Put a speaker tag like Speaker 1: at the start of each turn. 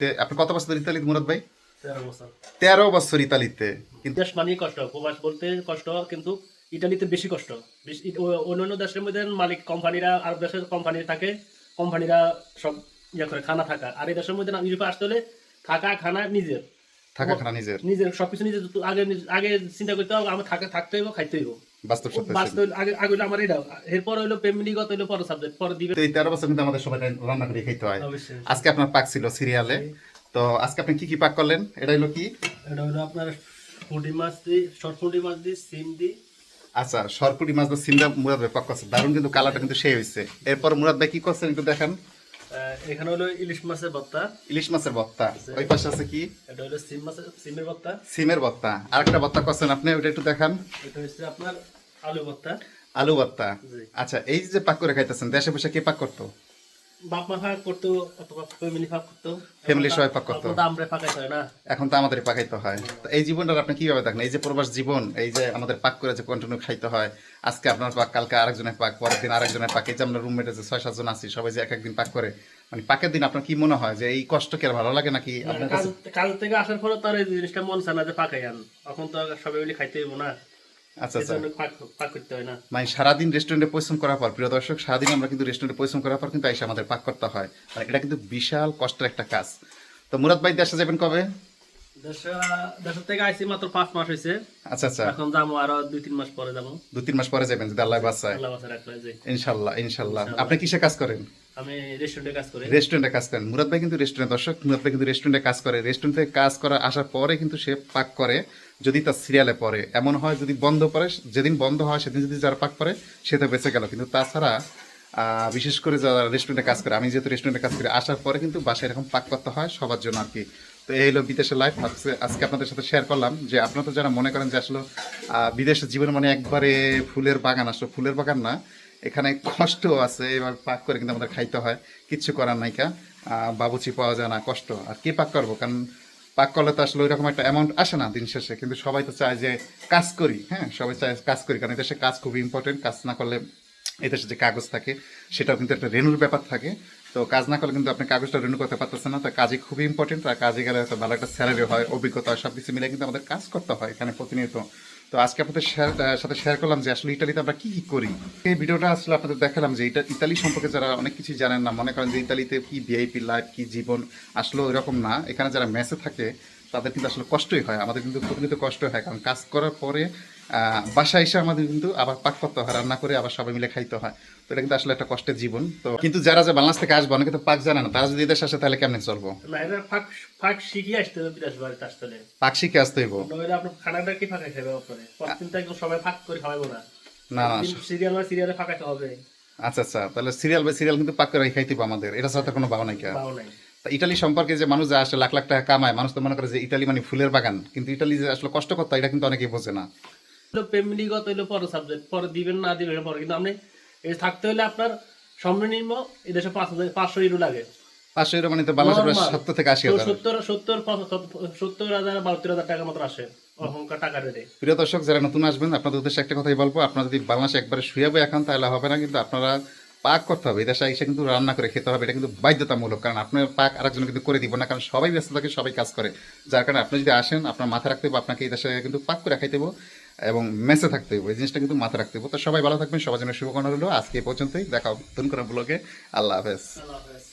Speaker 1: তে আপনি কত বছর ইতালিতে মুরাদ ভাই?
Speaker 2: তেরো বছর।
Speaker 1: তেরো বছর ইতালিতে। কিন্তু
Speaker 2: দেশ মানেই কষ্ট প্রবাস বলতে কষ্ট কিন্তু ইটালিতে বেশি কষ্ট। অন্যান্য দেশের মধ্যে মালিক কোম্পানিরা আর দেশের কোম্পানি থাকে কোম্পানিরা সব ইয়ে করে খানা থাকা। আর এই দেশের মধ্যে ইউরোপে আসতে হলে থাকা খানা নিজের।
Speaker 1: থাকা খানা নিজের।
Speaker 2: নিজের সবকিছু নিজে তো আগে আগে চিন্তা করতে হবে আমার থাকা থাকতে হইব খাইতে হইব।
Speaker 1: বাস্তব
Speaker 2: বাস্তব আগে আগে আমার এটা এরপর হইল ফ্যামিলিগত হইল পরে সাবজেক্ট পরে দিবে।
Speaker 1: তো এই তেরো বছর কিন্তু আমাদের সবাই রান্না করে খেতে হয়। আজকে আপনার পাক ছিল সিরিয়ালে। তো আজকে আপনি কি কি পাক করলেন? এটা হলো কি?
Speaker 2: এটা হলো আপনার ফুটি মাছ দিই শর্ট ফুটি মাছ দিই সিম দিই
Speaker 1: আচ্ছা সরপুরি মাছ দা সিন্দা মুরাদ ভাই পাক করছে। দারুণ কিন্তু কালারটা কিন্তু সেই হয়েছে এরপর মুরাদ ভাই কি করছেন একটু দেখেন।
Speaker 2: এখানে হলো ইলিশ মাছের ভর্তা
Speaker 1: ইলিশ মাছের বত্তা। ওই পাশে আছে কি?
Speaker 2: এটা হলো সিম মাছের সিমের ভর্তা
Speaker 1: সিমের বত্তা। আরেকটা বত্তা করছেন আপনি ওটা একটু দেখান।
Speaker 2: এটা হচ্ছে আপনার আলু ভর্তা।
Speaker 1: আলু
Speaker 2: জি।
Speaker 1: আচ্ছা এই যে পাক করে খাইতেছেন দেশে বসে কে পাক করতো?
Speaker 2: বাপ মা ভাগ করতো অথবা ফ্যামিলি ভাগ করতো।
Speaker 1: Family সবাই ভাগ করতো।
Speaker 2: আমরা ফাঁকাইতে হয় না।
Speaker 1: এখন তো আমাদের পাকাইতে হয়। তো এই জীবনটা আপনি কীভাবে দেখেন? এই যে প্রবাস জীবন এই যে আমাদের পাক করে যে কন্টিনিউ খাইতে হয় আজকে আপনার পাক কালকে আরেকজনের পাক পরের দিন আরেকজনের পাক এই যে আমরা রুমমেটে যে ছয় সাতজন আছি সবাই যে এক একদিন পাক করে মানে পাকের দিন আপনার কি মনে হয় যে এই কষ্ট কি আর ভালো লাগে নাকি
Speaker 2: কাজ থেকে আসার পরে তার এই জিনিসটা মন চায় না যে পাকাই আন। এখন তো সবাই মিলে খাইতে হইব না।
Speaker 1: আচ্ছা আচ্ছা।
Speaker 2: করতে হয় না।
Speaker 1: মানে সারাদিন রেস্টুরেন্টে পরিশ্রম করার পর প্রিয় দর্শক সারাদিন আমরা কিন্তু রেস্টুরেন্টে পরিশ্রম করার পর কিন্তু এসে আমাদের পাক করতে হয়। মানে এটা কিন্তু বিশাল কষ্টের একটা কাজ। তো মুরাদ ভাই দেশে যাবেন কবে?
Speaker 2: দেশে থেকে আইসি মাত্র পাঁচ মাস হয়েছে
Speaker 1: আচ্ছা আচ্ছা।
Speaker 2: এখন যাব আরও দুই তিন মাস পরে যাব।
Speaker 1: দু তিন মাস পরে যাবেন যদি আল্লাহ বাসায়।
Speaker 2: আল্লাহ বাসার রাখলে যে
Speaker 1: ইনশাল্লাহ ইনশাল্লাহ। আপনি কিসে কাজ করেন?
Speaker 2: আমি রেস্টুরেন্টে কাজ করি।
Speaker 1: রেস্টুরেন্টে কাজ করেন। মুরাদ ভাই কিন্তু রেস্টুরেন্ট দর্শক মুরাদ ভাই কিন্তু রেস্টুরেন্টে কাজ করে। রেস্টুরেন্টে কাজ করা আসার পরে কিন্তু সে পাক করে যদি তার সিরিয়ালে পড়ে। এমন হয় যদি বন্ধ পড়ে যেদিন বন্ধ হয় সেদিন যদি যারা পাক করে সে তো বেঁচে গেল। কিন্তু তাছাড়া বিশেষ করে যারা রেস্টুরেন্টে কাজ করে আমি যেহেতু রেস্টুরেন্টে কাজ করি আসার পরে কিন্তু বাসায় এরকম পাক করতে হয় সবার জন্য আর কি। তো এই হলো বিদেশের লাইফ আজকে আপনাদের সাথে শেয়ার করলাম যে আপনারা তো যারা মনে করেন যে আসলে বিদেশের জীবন মানে একবারে ফুলের বাগান আসলে, ফুলের বাগান না, এখানে কষ্ট আছে, এবার পাক করে কিন্তু আমাদের খাইতে হয়, কিচ্ছু করার নাইকা বাবুচি পাওয়া যায় না, কষ্ট। আর কি পাক করব? কারণ পাক করলে তো আসলে ওইরকম একটা অ্যামাউন্ট আসে না দিন শেষে, কিন্তু সবাই তো চায় যে কাজ করি হ্যাঁ? সবাই চায় কাজ করি, কারণ এদেশে কাজ খুব ইম্পর্টেন্ট কাজ না করলে এদেশে যে কাগজ থাকে, সেটাও কিন্তু একটা রেনুর ব্যাপার থাকে। তো কাজ না করলে কিন্তু আপনি কাগজটা রেনু করতে পারতেছেন না। তো কাজে খুবই ইম্পর্টেন্ট আর কাজে গেলে হয়তো ভালো একটা স্যালারি হয়, অভিজ্ঞতা হয় সব কিছু মিলে কিন্তু আমাদের কাজ করতে হয় এখানে প্রতিনিয়ত। তো আজকে আপনাদের সাথে শেয়ার করলাম যে আসলে ইতালিতে আমরা কি কি করি। এই ভিডিওটা আসলে আপনাদের দেখালাম যে এটা ইতালি সম্পর্কে যারা অনেক কিছু জানেন না, মনে করেন যে ইতালিতে কি ভিআইপি লাইফ কী জীবন আসলে এরকম না। এখানে যারা মেসে থাকে, তাদের কিন্তু আসলে কষ্টই হয়। আমাদের কিন্তু প্রতিনিয়ত কষ্ট হয়, কারণ কাজ করার পরে বাসায় এসে আমাদের কিন্তু আবার পাক করতে হয় রান্না করে আবার সবাই মিলে খাইতে হয়। তো এটা কিন্তু আসলে একটা কষ্টের জীবন। তো কিন্তু যারা যে বাংলাদেশ থেকে আসবে অনেকে তো পাক জানে না তারা যদি দেশে আসে তাহলে কেমনে চলবো?
Speaker 2: না এটা ফাঁক ফাঁক শিখিয়ে আসতে হবে বিদেশ বাড়িতে আসতে হলে।
Speaker 1: পাক শিখে আসতে হইব?
Speaker 2: নইলে আপনার খানাটা কি ফাঁকাই খাবে আপনারে প্রতিদিন একদম সবাই ফাঁক করে খাওয়াবো না।
Speaker 1: না না
Speaker 2: সিরিয়াল বা সিরিয়ালে ফাঁকাতে হবে।
Speaker 1: আচ্ছা আচ্ছা তাহলে সিরিয়াল বাই সিরিয়াল কিন্তু পাক করে খাইতে হবে আমাদের। এটা তো কোনো ভাবনা নাই
Speaker 2: পাও নাই।
Speaker 1: ইটালি সম্পর্কে যে মানুষ যে আসে লাখ লাখ টাকা কামায় মানুষ তো মনে করে যে ইটালি মানে ফুলের বাগান। কিন্তু ইটালি যে আসলে কষ্ট করতে এটা কিন্তু অনেকেই বোঝে না।
Speaker 2: ফ্যামিলিগত হইল পরে সাবজেক্ট পরে দিবেন না দিবেন পরে। কিন্তু আপনি থাকতে হলে আপনার সর্বনিম্ন এই দেশে পাঁচ হাজার পাঁচশো ইউরো লাগে।
Speaker 1: পাঁচশো ইউরো মানে তো বাংলাদেশের সত্তর থেকে আশি হাজার।
Speaker 2: সত্তর সত্তর সত্তর হাজার বাহাত্তর হাজার টাকার মতো আসে
Speaker 1: প্রিয় দর্শক যারা নতুন আসবেন আপনাদের উদ্দেশ্যে একটা কথাই বলব আপনারা যদি বাংলাদেশে একবারে শুয়ে এখন তাহলে হবে না কিন্তু আপনারা পাক করতে হবে। এদেশে এসে কিন্তু রান্না করে খেতে হবে এটা কিন্তু বাধ্যতামূলক। কারণ আপনার পাক আরেকজন কিন্তু করে দিব না কারণ সবাই ব্যস্ত থাকে সবাই কাজ করে। যার কারণে আপনি যদি আসেন আপনার মাথায় রাখতে হবে আপনাকে এই দেশে কিন্তু পাক করে খাইতে হবে। এবং মেসে থাকতে হবে এই জিনিসটা কিন্তু মাথায় রাখতে হবে তো সবাই ভালো থাকবেন, সবার জন্য শুভকামনা রইল। আজকে পর্যন্তই, দেখা নতুন করে ব্লগে আল্লাহ হাফেজ।
Speaker 2: আল্লাহ হাফেজ।